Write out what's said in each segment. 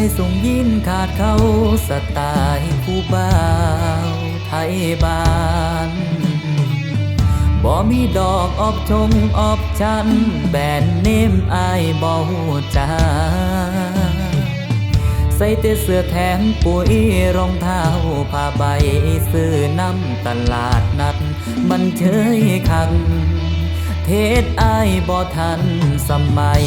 ใส่ส่งยินขาดเขาสไตล์ผู้บ่าวไทยบ้านบ่มีดอกออบชงออบชัน แบนเนมอายบ่ฮู้จาใส่แต่เสื้อแถมปุ๋ยรองเท้าผ้าใบซื้อน้ำตลาดนัด มันเชยคังเทศอายบ่ทันสมัย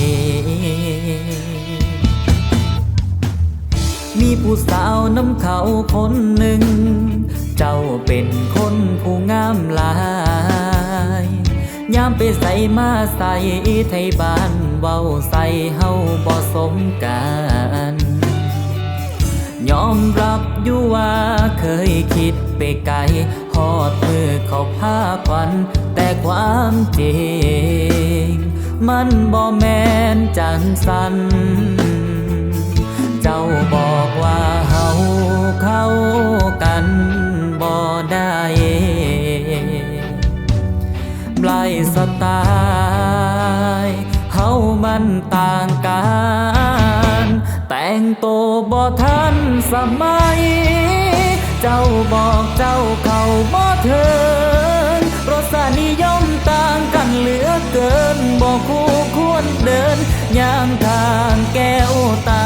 มีผู้สาวน้ำเขาคนหนึ่ง เจ้าเป็นคนผู้งามหลาย ยามไปใส่มาใส่ไทยบ้านเว้าใส่เฮาบ่สมกันยอมรับอยู่ว่าเคยคิดไปไกลหอดมือเขาพาควัน แต่ความจริง มันบ่แมนจังสัน เจ้าบอกว่าเฮาเข้ากันบ่ได้ไล่สไตล์เฮามันต่างกัน แต่งตัวบ่ทันสมัย เจ้าบอกเจ้าเข้าบ่เถินรสนิยมต่างกันเหลือเกินบอกคู่ควรเดินยางทางแก้วตา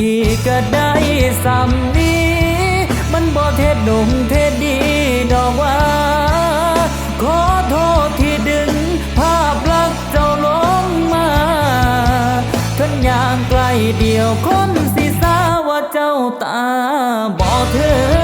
ดูดีก็ได้สำนี้ มันบ่เทศดงเทศดีดอกว่า ขอโทษที่ดึง ภาพลักษณ์เจ้าลงมาทันอย่างใกล้เดียวคนสิสาว่าเจ้าตาบอเธอ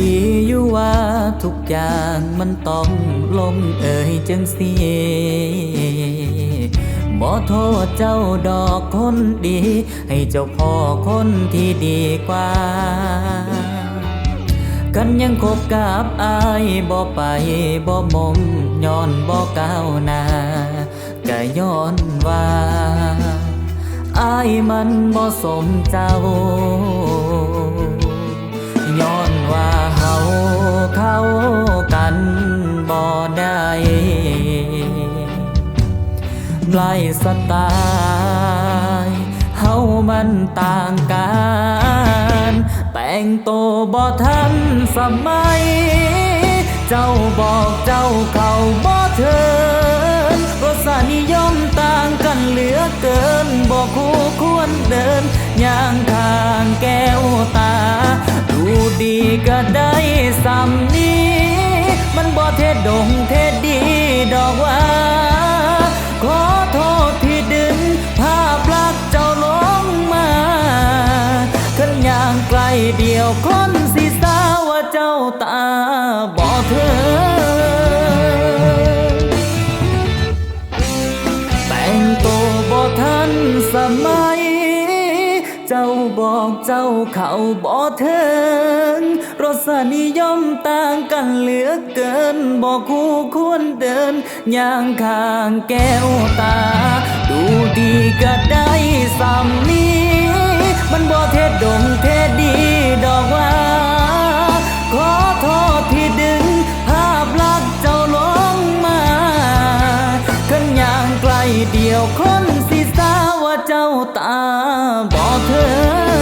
ดีอยู่ว่าทุกอย่างมันต้องลงเอ่ยจังสีบ่โทษเจ้าดอกคนดี ให้เจ้าพ่อคนที่ดีกว่า กันยังคบกับอายบ่ไปบ่มองย้อนบ่ก้าวหน้าก็ย้อนว่าอายมันบ่สมเจ้า เข้ากันบ่ได้ไล่สไตล์เฮามันต่างกัน แต่งโตบ่ทันสมัย เจ้าบอกเจ้าเข้าบ่เถินรสนิยมต่างกันเหลือเกิน บอกคู่ควรเดินย่างทางแก้วตา ดีก็ได้สำนี้ มันบ่เทศดงเทศดีดอกว่า ขอโทษที่ดึงภาพลักษณ์เจ้าลงมาขันอย่างไกลเดียวคนสิสาว่าเจ้าตาบ่เธอแต่งตัวบ่ทันสมัยเจ้า บอกเจ้าเขาบ่เถิงรสนิยมต่างกันเหลือเกิน บอกคู่ควรเดินย่างข้างแก้วตา ดูดีก็ได้สำนี้ มันบ่เทศดงเทศดีดอกว่า ขอโทษที่ดึงภาพลักษณ์เจ้าลงมาขันอย่างไกลเดียวคนส เจ้าตาบอเธอ